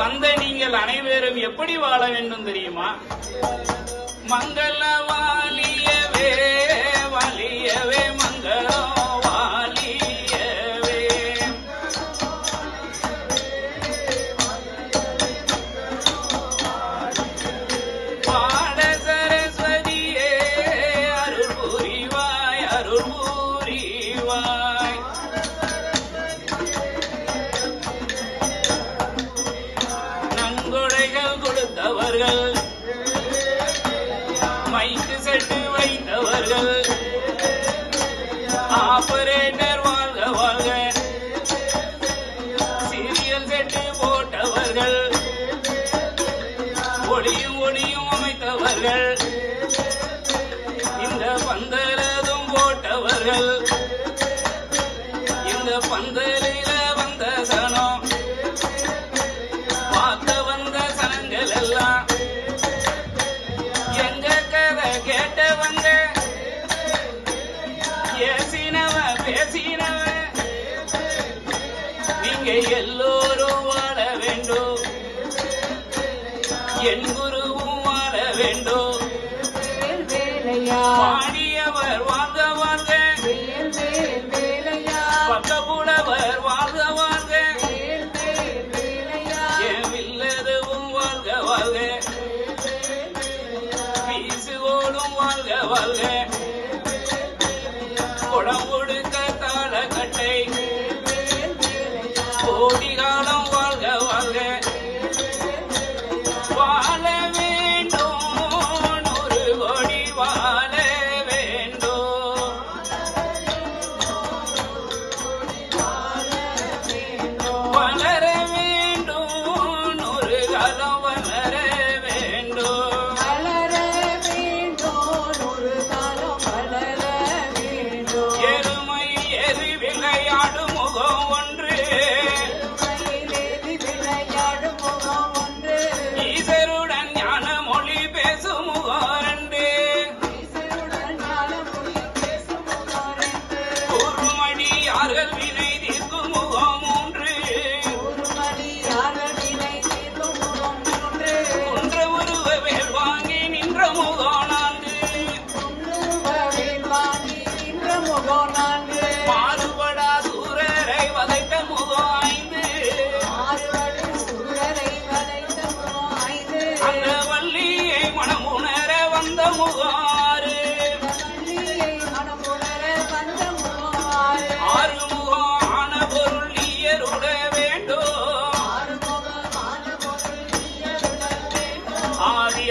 வந்த நீங்கள் அனைவரும் எப்படி வாழ வேண்டும் தெரியுமா? மங்களவாளி கொடைகள் கொடுத்தவர்கள். மைக்கு செட்டு வைத்தவர்கள். ஆபரேட்டர் வாழ்க வாழ்க சீரியல் செட்டு போட்டவர்கள். ஒளியும் ஒளியும் அமைத்தவர்கள். இந்த பந்தரதும் போட்டவர்கள். இந்த பந்தலில வந்த சனம். எல்லாம் எங்க கதை கேட்டவங்க பேசினவ பேசினவ நீங்க எல்லோரும் வாழ வேண்டும். என் குருவும் வாழ வேண்டும். பாடியவர் வாங்க வாங்க out.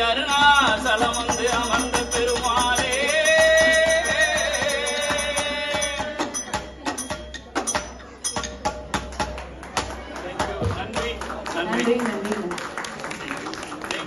அருணாசலம் வந்து அமர்ந்த பெருமாளே. நன்றி நன்றி.